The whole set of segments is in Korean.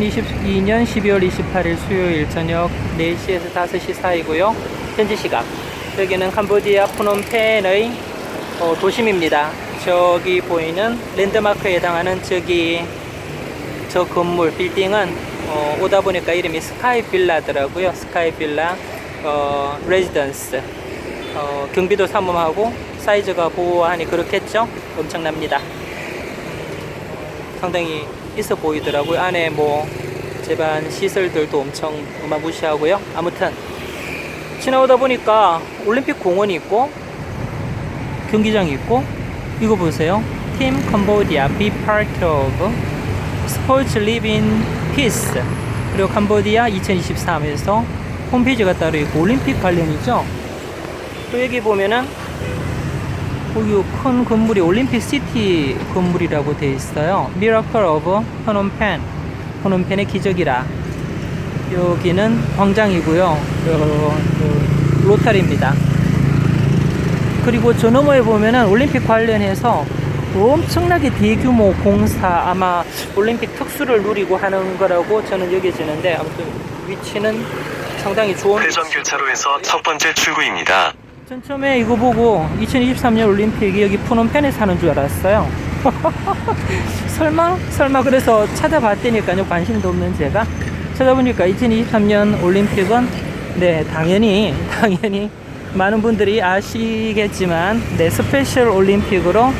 2022년 12월 28일 수요일 저녁 4시에서 5시 사이고요. 현지 시각. 여기는 캄보디아 프놈펜의 어, 도심입니다. 저기 보이는 랜드마크에 해당하는 저기 저 건물 빌딩은 어, 오다 보니까 이름이 스카이 빌라더라고요. 스카이 빌라 어, 레지던스. 어, 경비도 삼음하고 사이즈가 보호하니 그렇겠죠? 엄청납니다. 상당히 있어 보이더라고요. 안에 뭐 제반 시설들도 엄청 어마무시하고요. 아무튼 지나오다 보니까 올림픽 공원이 있고 경기장이 있고 이거 보세요. 팀 캄보디아 be part of 스포츠 live in peace 그리고 캄보디아 2023에서 홈페이지가 따로 있고 올림픽 관련이죠. 또 여기 보면은 여기 큰 건물이 올림픽 시티 건물이라고 되어 있어요. Miracle of phnom phnom펜의 기적이라. 여기는 광장이고요. 요, 요, 로타리입니다. 그리고 저 너머에 보면은 올림픽 관련해서 엄청나게 대규모 공사 아마 올림픽 특수를 누리고 하는 거라고 저는 여겨지는데 아무튼 위치는 상당히 좋은 회전 교차로에서 첫 번째 출구입니다. 전 처음에 이거 보고 2023년 올림픽이 여기 푸놈펜에 사는 줄 알았어요. 설마? 설마 그래서 찾아봤다니까요. 관심도 없는 제가. 찾아보니까 2023년 올림픽은 네, 당연히, 당연히 많은 분들이 아시겠지만, 네, 스페셜 올림픽으로,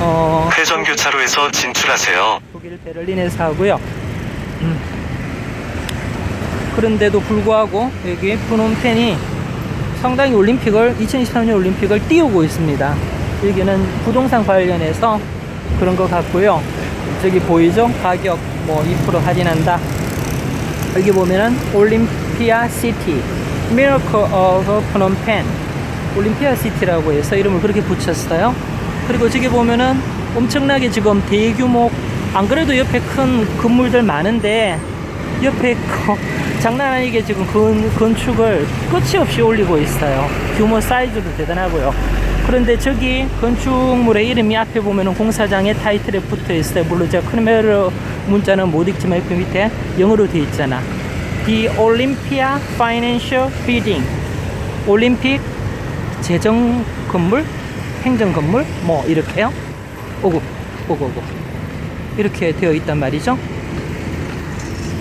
어, 회전 교차로에서 진출하세요. 독일 베를린에서 하고요. 음. 그런데도 불구하고 여기 푸놈펜이 상당히 올림픽을 2023년 올림픽을 띄우고 있습니다. 여기는 부동산 관련해서 그런 것 같고요. 저기 보이죠? 가격 뭐 2% 할인한다. 여기 보면은 올림피아 시티, of Phnom Penh, 올림피아 시티라고 해서 이름을 그렇게 붙였어요. 그리고 저기 보면은 엄청나게 지금 대규모 안 그래도 옆에 큰 건물들 많은데 옆에 거- 장난 아니게 지금 건, 건축을 끝이 없이 올리고 있어요. 규모 사이즈도 대단하고요. 그런데 저기 건축물의 이름이 앞에 보면은 공사장에 타이틀에 붙어 있어요. 물론 제가 크메르 문자는 못 읽지만 옆에 밑에 영어로 되어 있잖아. The Olympia Financial Building. 올림픽 재정 건물, 행정 건물, 뭐 이렇게요. 오고, 오고, 오고. 이렇게 되어 있단 말이죠.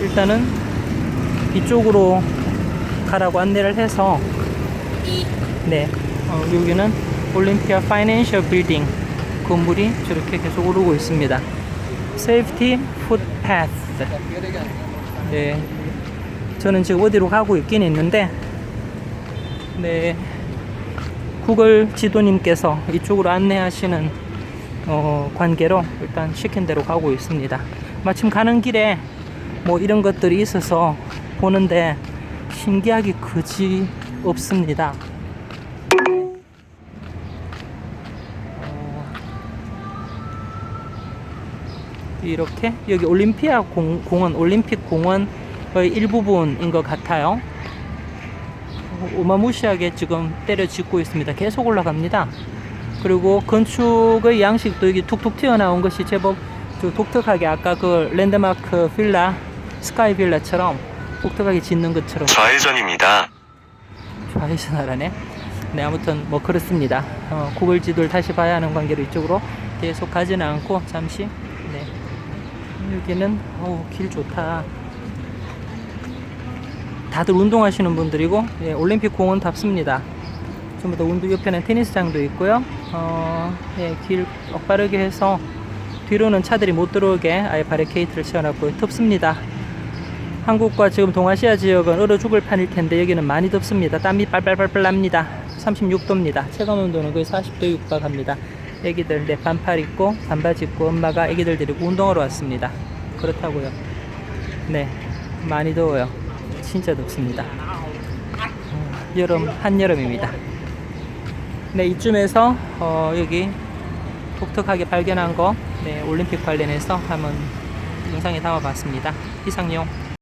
일단은 이쪽으로 가라고 안내를 해서 네 어, 여기는 올림피아 파이낸셜 빌딩 건물이 저렇게 계속 오르고 있습니다. 세이프티 풋파스 네 저는 지금 어디로 가고 있긴 있는데 네 구글 지도님께서 이쪽으로 안내하시는 어, 관계로 일단 시킨 대로 가고 있습니다. 마침 가는 길에 뭐 이런 것들이 있어서 보는데 신기하기 그지 없습니다. 어, 이렇게 여기 올림피아 공, 공원, 올림픽 공원의 일부분인 것 같아요. 어마무시하게 지금 때려짓고 있습니다. 계속 올라갑니다. 그리고 건축의 양식도 여기 툭툭 튀어나온 것이 제법 좀 독특하게 아까 그 랜드마크 빌라 스카이 빌라처럼 독특하게 짓는 것처럼 좌회전입니다. 좌회전하라네. 네 아무튼 뭐 그렇습니다. 어, 구글 지도를 다시 봐야 하는 관계로 이쪽으로 계속 가지는 않고 잠시 네 여기는 어우 길 좋다. 다들 운동하시는 분들이고 예, 올림픽 공원 답습니다. 전부 다 운동 옆에는 테니스장도 있고요. 어, 예, 길 억바르게 해서 뒤로는 차들이 못 들어오게 아예 바리케이트를 세워놨고요. 덥습니다. 한국과 지금 동아시아 지역은 얼어 죽을 판일 텐데 여기는 많이 덥습니다. 땀이 빨빨빨빨 납니다. 36도입니다. 체감 온도는 거의 40도 육박합니다. 애기들 내 반팔 입고 반바지 입고 엄마가 애기들 데리고 운동하러 왔습니다. 그렇다고요. 네, 많이 더워요. 진짜 덥습니다. 어, 여름 한여름입니다. 네, 이쯤에서 어, 여기 독특하게 발견한 거 네, 올림픽 관련해서 한번 영상에 담아봤습니다. 이상용.